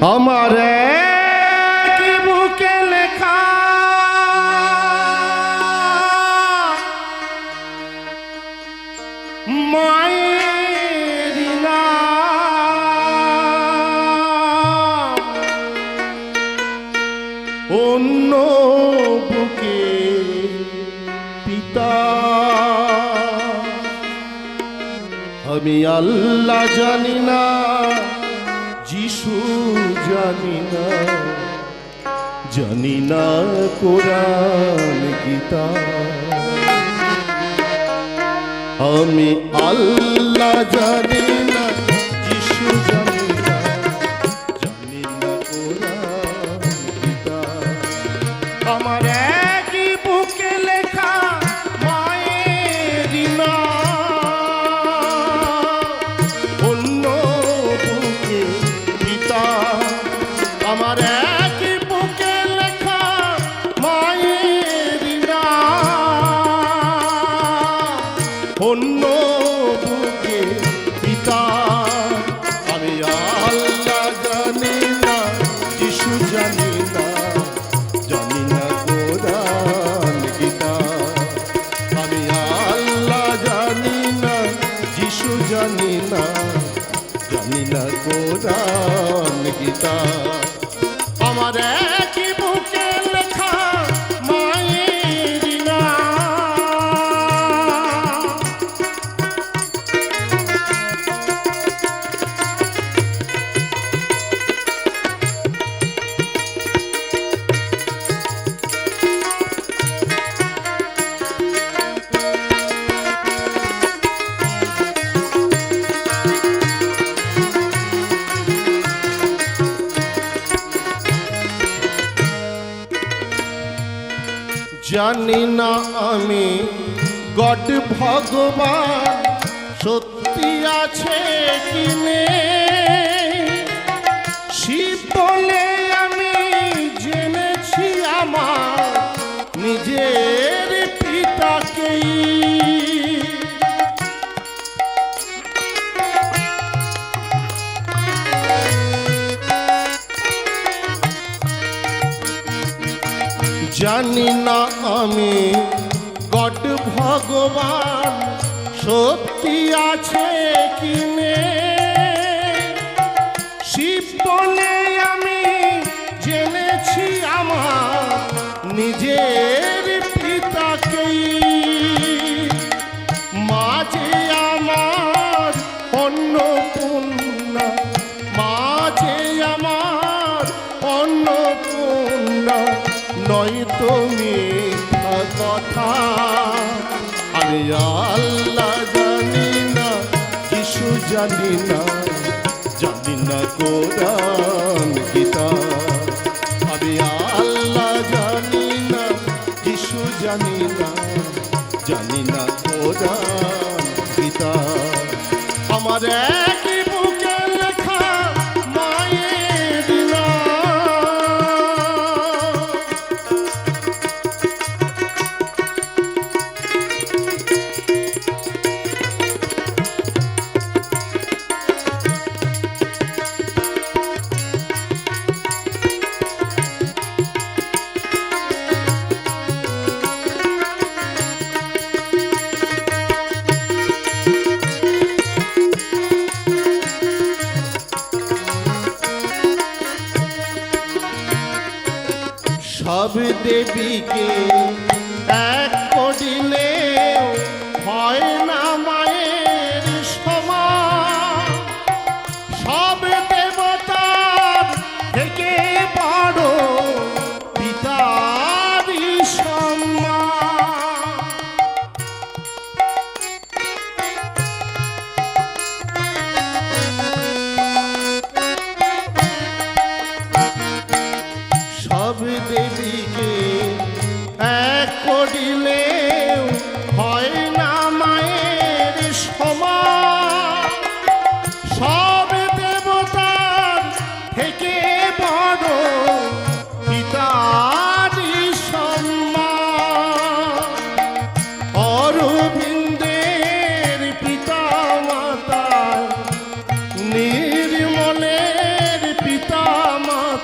আমার এক বুকে লেখা? মায়ের অন্য বুকে পিতা। আমি আল্লাহ জানি না। যিশু জানি না। জানি না কোরআন গীতা। আমি আল্লাহ জানি আমার আমার একই বুকে অন্য পিতা, আমি আল্লাহ জানি না, যিশু জানি না জানি না কোরআন গীতা। আমি আল্লাহ আমার জানি না আমি গড ভগবান সত্যি আছে কি আমি গড ভগবান, সত্যি আছে কি নেই শিব বলে আমি জেনেছি আমার নিজের পিতাকেই। মাঝে আমার অন্নপূর্ণা, মাঝে আমার অন্নপূর্ণা নয় তো জানি না জানি না কোরআন গীতা সব দেবীকে এক করিলে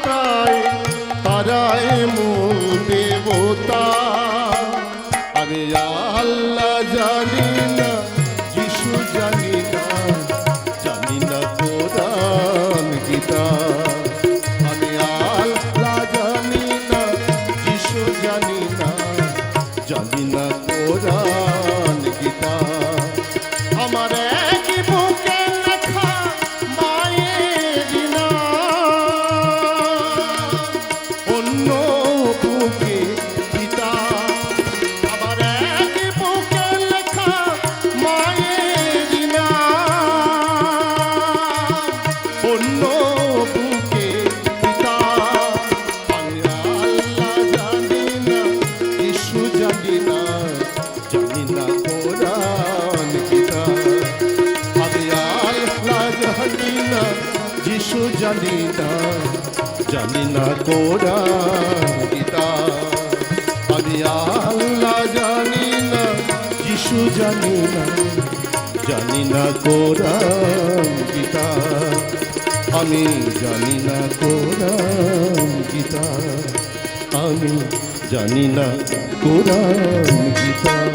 প্রায় তারায় মো দেবতা আমি আল্লাহ জানি না, যিশু জানি না জানি না কোরআন গীতা। আমি আল্লাহ জানি না, যিশু জানি না জানি না কোরআন গীতা। আমার জানি না জানি না কোরআন গীতা। আমি আল্লাহ জানি না যিশু জানি না জানি না কোরআন গীতা। আমি জানি না কোরআন গীতা। আমি জানি না গীতা।